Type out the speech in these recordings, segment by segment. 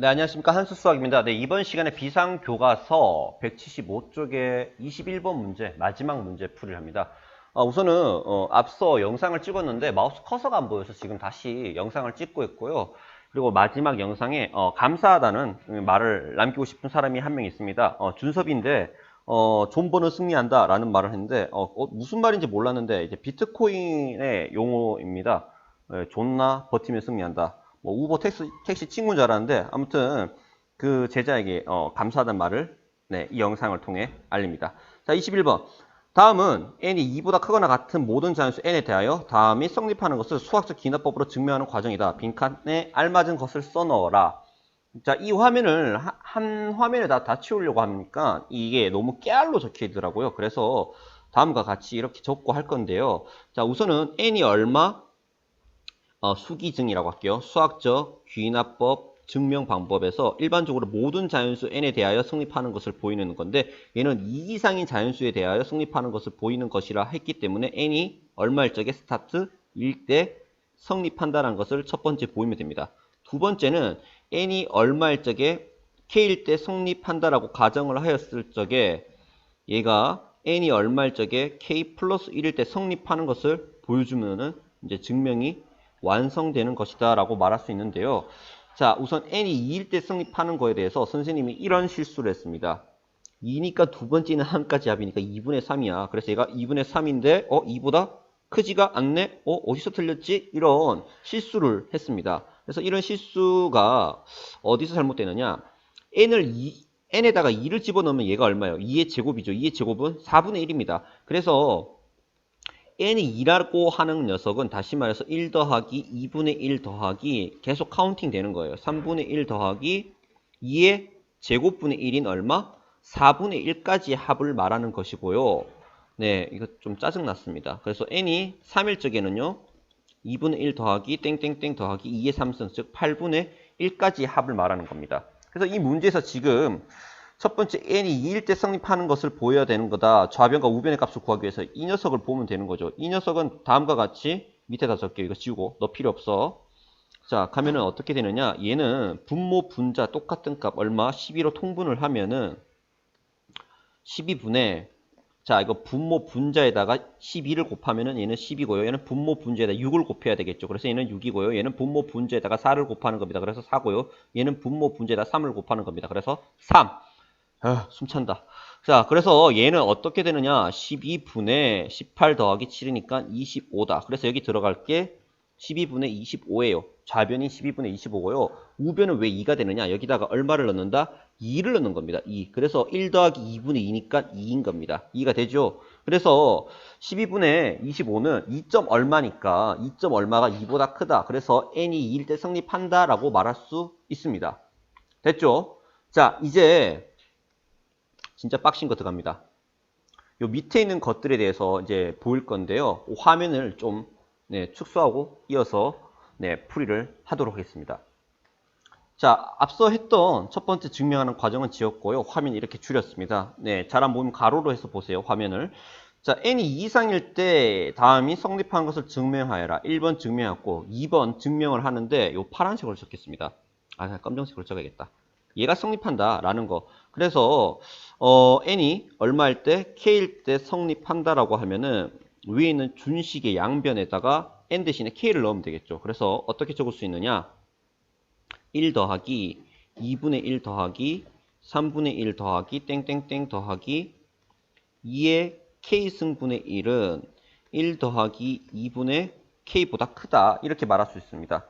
네, 안녕하십니까. 한수수학입니다. 네, 이번 시간에 비상교과서 175쪽의 21번 문제, 마지막 문제 풀이를 합니다. 어, 우선은, 어, 앞서 영상을 찍었는데 마우스 커서가 안 보여서 지금 다시 영상을 찍고 있고요. 그리고 마지막 영상에, 어, 감사하다는 말을 남기고 싶은 사람이 한 명 있습니다. 어, 준섭인데, 어, 존버는 승리한다 라는 말을 했는데, 어, 어, 무슨 말인지 몰랐는데, 이제 비트코인의 용어입니다. 예, 존나 버티면 승리한다. 뭐 우버 택시, 택시 친구인 줄 알았는데 아무튼 그 제자에게 어, 감사하다는 말을 네, 이 영상을 통해 알립니다. 자, 21번. 다음은 n이 2보다 크거나 같은 모든 자연수 n에 대하여 다음이 성립하는 것을 수학적 기납법으로 증명하는 과정이다. 빈칸에 알맞은 것을 써넣어라. 자, 이 화면을 하- 한 화면에 다 다 치우려고 하니까 이게 너무 깨알로 적혀 있더라고요. 그래서 다음과 같이 이렇게 적고 할 건데요. 자, 우선은 n이 얼마, 어, 수기증이라고 할게요. 수학적 귀납법 증명 방법에서 일반적으로 모든 자연수 n에 대하여 성립하는 것을 보이는 건데 얘는 2 이상인 자연수에 대하여 성립하는 것을 보이는 것이라 했기 때문에 n이 얼마일 적에 스타트 1대 성립한다는 것을 첫 번째 보이면 됩니다. 두 번째는 n이 얼마일 적에 k일 때 성립한다라고 가정을 하였을 적에 얘가 n이 얼마일 적에 k 플러스 1일 때 성립하는 것을 보여주면은 이제 증명이 완성되는 것이다 라고 말할 수 있는데요. 자, 우선 n이 2일 때 성립하는 거에 대해서 선생님이 이런 실수를 했습니다. 2니까 두 번째는 한까지 합이니까 2분의 3이야. 그래서 얘가 2분의 3인데, 어, 2보다 크지가 않네? 어, 어디서 틀렸지? 이런 실수를 했습니다. 그래서 이런 실수가 어디서 잘못되느냐? n을 2, n에다가 2를 집어넣으면 얘가 얼마예요? 2의 제곱이죠. 2의 제곱은 4분의 1입니다. 그래서 n이 2라고 하는 녀석은 다시 말해서 1 더하기 2분의 1 더하기 계속 카운팅 되는 거예요. 3분의 1 더하기 2의 제곱분의 1인 얼마? 4분의 1까지 합을 말하는 것이고요. 네, 이거 좀 짜증났습니다. 그래서 n이 3일 적에는요. 2분의 1 더하기 땡땡땡 더하기 2의 3승 즉 8분의 1까지 합을 말하는 겁니다. 그래서 이 문제에서 지금 첫 번째 n이 2일 때 성립하는 것을 보여야 되는 거다. 좌변과 우변의 값을 구하기 위해서 이 녀석을 보면 되는 거죠. 이 녀석은 다음과 같이 밑에다 적게요. 이거 지우고 너 필요 없어. 자 가면은 어떻게 되느냐 얘는 분모 분자 똑같은 값 얼마 12로 통분을 하면은 12분의 자 이거 분모 분자에다가 12를 곱하면은 얘는 10이고요 얘는 분모 분자에다 6을 곱해야 되겠죠 그래서 얘는 6이고요 얘는 분모 분자에다가 4를 곱하는 겁니다 그래서 4고요 얘는 분모 분자에다 3을 곱하는 겁니다 그래서 3 아, 숨찬다 자 그래서 얘는 어떻게 되느냐 12분의 18 더하기 7이니까 25다 그래서 여기 들어갈 게 12분의 25예요. 좌변이 12분의 25고요. 우변은 왜 2가 되느냐? 여기다가 얼마를 넣는다? 2를 넣는 겁니다. 2. 그래서 1 더하기 2분의 2니까 2인 겁니다. 2가 되죠? 그래서 12분의 25는 2점 얼마니까 2점 얼마가 2보다 크다. 그래서 n이 2일 때 성립한다라고 말할 수 있습니다. 됐죠? 자, 이제 진짜 빡신 거 들어갑니다. 요 밑에 있는 것들에 대해서 이제 보일 건데요. 화면을 좀 네, 축소하고 이어서 네, 풀이를 하도록 하겠습니다. 자, 앞서 했던 첫 번째 증명하는 과정은 지었고요. 화면 이렇게 줄였습니다. 네, 잘안 보이면 가로로 해서 보세요. 화면을. 자, n이 2 이상일 때 다음이 성립한 것을 증명하여라. 1번 증명했고 2번 증명을 하는데 요 파란색으로 적겠습니다. 아, 검정색으로 적어야겠다. 얘가 성립한다 라는 거. 그래서 어, n이 얼마일 때 k일 때 성립한다라고 하면은 위에 있는 준식의 양변에다가 n 대신에 k를 넣으면 되겠죠. 그래서 어떻게 적을 수 있느냐? 1 더하기 2분의 1 더하기 3분의 1 더하기 땡땡땡 더하기 2의 k승분의 1은 1 더하기 2분의 k보다 크다. 이렇게 말할 수 있습니다.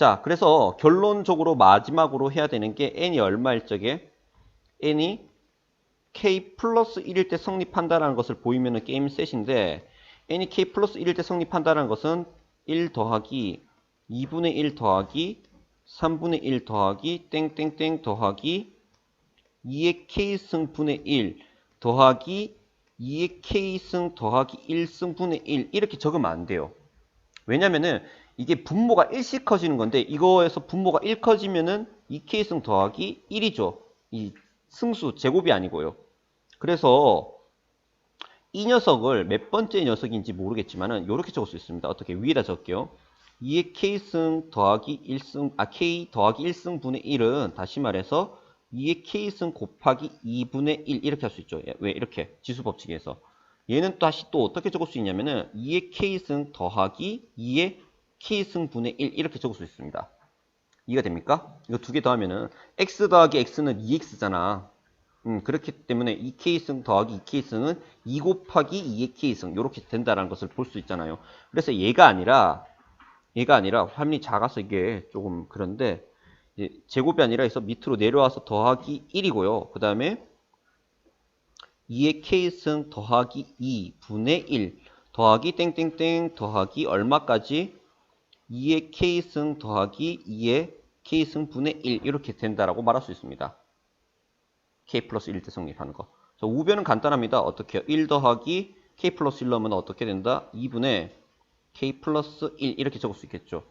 자, 그래서 결론적으로 마지막으로 해야 되는 게 n이 얼마일 적에 n이 k 플러스 1일 때 성립한다는 것을 보이면 게임 셋인데 n이 k 플러스 1일 때 성립한다는 것은 1 더하기 2분의 1 더하기 3분의 1 더하기 땡땡땡 더하기 2의 k승분의 1 더하기 2의 k승 더하기 1승분의 1 이렇게 적으면 안 돼요. 왜냐면은 이게 분모가 1씩 커지는 건데 이거에서 분모가 1 커지면은 2k승 더하기 1이죠. 이 승수 제곱이 아니고요. 그래서 이 녀석을 몇 번째 녀석인지 모르겠지만은 이렇게 적을 수 있습니다. 어떻게 위에다 적게요. 2의 k승 더하기 1승, 아, k 더하기 1승 분의 1은 다시 말해서 2의 k승 곱하기 2분의 1 이렇게 할 수 있죠. 예, 왜 이렇게 지수 법칙에서 얘는 다시 또 어떻게 적을 수 있냐면은 2의 k승 더하기 2의 k승 분의 1 이렇게 적을 수 있습니다. 이해가 됩니까? 이거 두 개 더하면은 x 더하기 x는 2x잖아. 음, 그렇기 때문에 2k승 더하기 2k승은 2 곱하기 2의 k승 이렇게 된다는 것을 볼 수 있잖아요. 그래서 얘가 아니라 얘가 아니라 화면이 작아서 이게 조금 그런데 제곱이 아니라 해서 밑으로 내려와서 더하기 1이고요. 그 다음에 2의 k승 더하기 2분의 1 더하기 땡땡땡 더하기 얼마까지 2의 k승 더하기 2의 k승분의 1 이렇게 된다라고 말할 수 있습니다. k 플러스 1대 성립하는 거. 자, 우변은 간단합니다. 어떻게 해요? 1 더하기 k 플러스 1 넣으면 어떻게 된다? 2분의 k 플러스 1 이렇게 적을 수 있겠죠.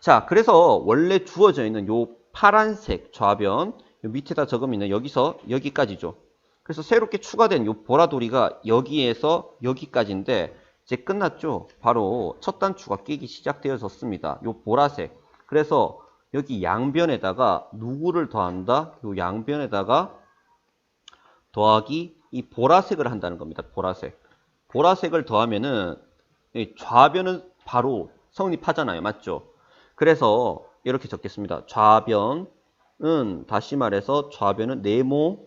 자, 그래서 원래 주어져 있는 요 파란색 좌변 요 밑에다 적으면 여기서 여기까지죠. 그래서 새롭게 추가된 요 보라돌이가 여기에서 여기까지인데 이제 끝났죠. 바로 첫 단추가 끼기 시작되어졌습니다. 요 보라색. 그래서 여기 양변에다가 누구를 더한다? 요 양변에다가 더하기 이 보라색을 한다는 겁니다. 보라색. 보라색을 더하면은 이 좌변은 바로 성립하잖아요. 맞죠? 그래서 이렇게 적겠습니다. 좌변은 다시 말해서 좌변은 네모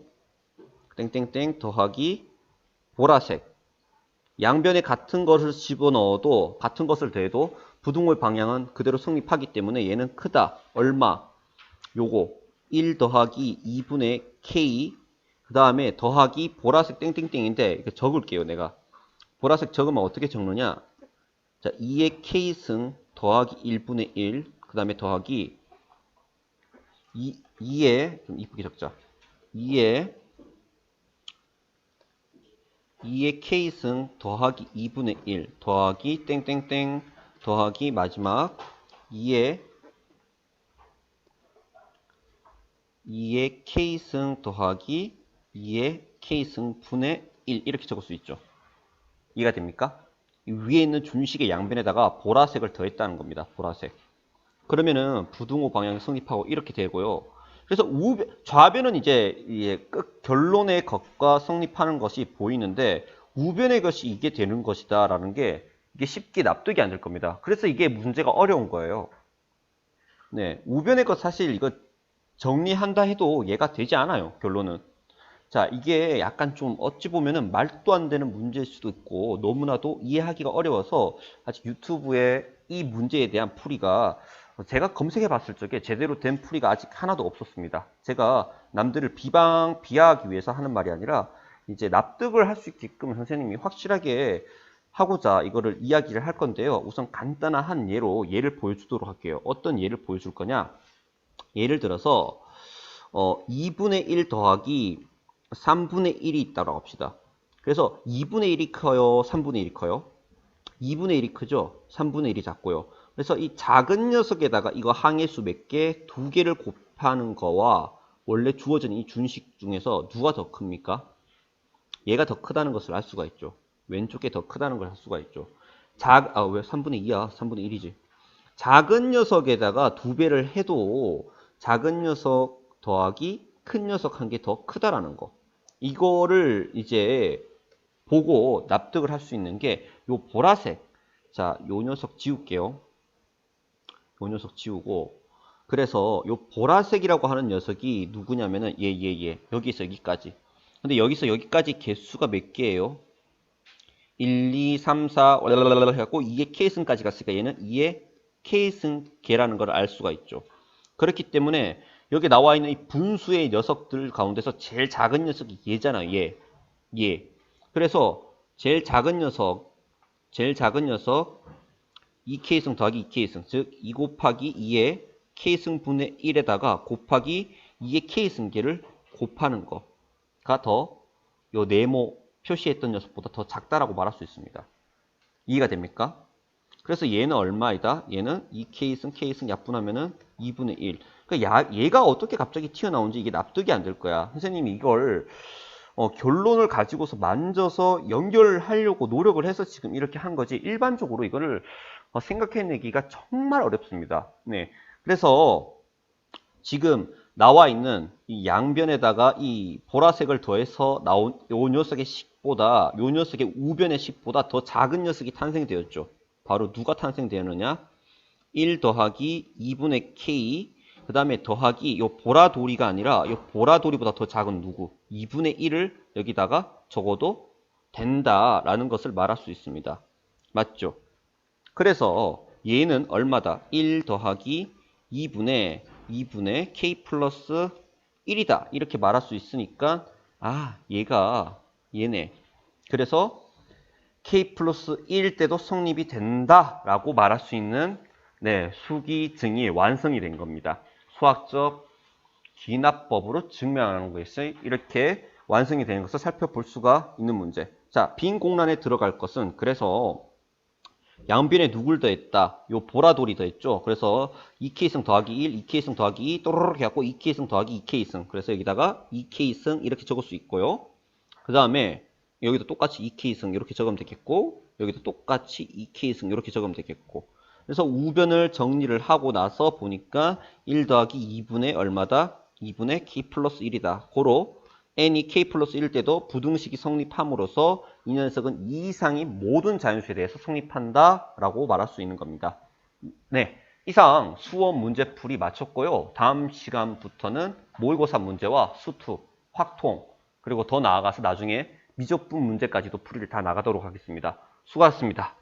땡땡땡 더하기 보라색. 양변에 같은 것을 집어넣어도 같은 것을 더해도 부등호의 방향은 그대로 성립하기 때문에 얘는 크다. 얼마? 요거 1 더하기 2분의 k 그 다음에 더하기 보라색 땡땡땡인데 이거 적을게요 내가 보라색 적으면 어떻게 적느냐 자 2의 k승 더하기 1분의 1 그 다음에 더하기 2, 2의 좀 이쁘게 적자 2의 2의 k승 더하기 2분의 1 더하기 땡땡땡 더하기 마지막 2의 2의 k승 더하기 2의 k승 분의 1 이렇게 적을 수 있죠. 이해가 됩니까? 이 위에 있는 준식의 양변에다가 보라색을 더했다는 겁니다. 보라색. 그러면은 부등호 방향이 성립하고 이렇게 되고요. 그래서 우변, 좌변은 이제 예, 끝 결론의 것과 성립하는 것이 보이는데 우변의 것이 이게 되는 것이다 라는 게 이게 쉽게 납득이 안 될 겁니다. 그래서 이게 문제가 어려운 거예요. 네, 우변의 것 사실 이거 정리한다 해도 얘가 되지 않아요. 결론은. 자, 이게 약간 좀 어찌 보면은 말도 안 되는 문제일 수도 있고 너무나도 이해하기가 어려워서 아직 유튜브에 이 문제에 대한 풀이가 제가 검색해 봤을 적에 제대로 된 풀이가 아직 하나도 없었습니다. 제가 남들을 비방, 비하하기 위해서 하는 말이 아니라 이제 납득을 할 수 있게끔 선생님이 확실하게 하고자 이거를 이야기를 할 건데요. 우선 간단한 한 예로 예를 보여주도록 할게요. 어떤 예를 보여줄 거냐? 예를 들어서 어, 2분의 1 더하기 3분의 1이 있다고 합시다. 그래서 2분의 1이 커요? 3분의 1이 커요? 2분의 1이 크죠? 3분의 1이 작고요. 그래서 이 작은 녀석에다가 이거 항해수 몇 개? 두 개를 곱하는 거와 원래 주어진 이 준식 중에서 누가 더 큽니까? 얘가 더 크다는 것을 알 수가 있죠. 왼쪽에 더 크다는 걸 알 수가 있죠. 작, 아, 왜 3분의 2야? 3분의 1이지. 작은 녀석에다가 두 배를 해도 작은 녀석 더하기 큰 녀석 한 개 더 크다라는 거. 이거를 이제 보고 납득을 할 수 있는 게 요 보라색. 자, 요 녀석 지울게요. 요 녀석 지우고 그래서 요 보라색이라고 하는 녀석이 누구냐면은 얘, 얘, 얘. 여기서 여기까지. 근데 여기서 여기까지 개수가 몇 개예요? 1, 2, 3, 4, 랄랄랄랄 해갖고 2의 k승까지 갔으니까 얘는 2의 k승 개라는 걸 알 수가 있죠. 그렇기 때문에 여기 나와 있는 이 분수의 녀석들 가운데서 제일 작은 녀석이 얘잖아요. 얘. 얘. 그래서 제일 작은 녀석, 제일 작은 녀석 2k승 더하기 2k승, 즉 2 곱하기 2의 k승 분의 1에다가 곱하기 2의 k승계를 곱하는 거가 더 요 네모 표시했던 녀석보다 더 작다라고 말할 수 있습니다. 이해가 됩니까? 그래서 얘는 얼마이다? 얘는 2k승, k승 약분하면은 2분의 1. 그러니까 얘가 어떻게 갑자기 튀어나온지 이게 납득이 안 될 거야. 선생님이 이걸 어, 결론을 가지고서 만져서 연결하려고 노력을 해서 지금 이렇게 한 거지. 일반적으로 이거를 어, 생각해내기가 정말 어렵습니다. 네. 그래서 지금 나와 있는 이 양변에다가 이 보라색을 더해서 나온 요 녀석의 식보다 요 녀석의 우변의 식보다 더 작은 녀석이 탄생되었죠. 바로 누가 탄생되었느냐? 1 더하기 2분의 k 그 다음에 더하기 요 보라돌이가 아니라 요 보라돌이보다 더 작은 누구 2분의 1을 여기다가 적어도 된다라는 것을 말할 수 있습니다. 맞죠? 그래서 얘는 얼마다? 1 더하기 2분의 2분의 k 플러스 1이다. 이렇게 말할 수 있으니까 아 얘가 얘네. 그래서 k 플러스 1일 때도 성립이 된다 라고 말할 수 있는 네, 수기 증이 완성이 된 겁니다. 수학적 기납법으로 증명하는 것이 이렇게 완성이 되는 것을 살펴볼 수가 있는 문제. 자, 빈 공란에 들어갈 것은 그래서 양변에 누굴 더했다? 요 보라돌이 더했죠. 그래서 2k승 더하기 1, 2k승 더하기 2 또르르 해갖고 2k승 더하기 2k승. 그래서 여기다가 2k승 이렇게 적을 수 있고요. 그 다음에 여기도 똑같이 2k승 이렇게 적으면 되겠고 여기도 똑같이 2k승 이렇게 적으면 되겠고 그래서 우변을 정리를 하고 나서 보니까 1 더하기 2분의 얼마다? 2분의 k 플러스 1이다. 고로 n이 k 플러스 1일 때도 부등식이 성립함으로써 이 녀석은 2 이상의 모든 자연수에 대해서 성립한다라고 말할 수 있는 겁니다. 네, 이상 수원 문제풀이 마쳤고요. 다음 시간부터는 모의고사 문제와 수투, 확통, 그리고 더 나아가서 나중에 미적분 문제까지도 풀이를 다 나가도록 하겠습니다. 수고하셨습니다.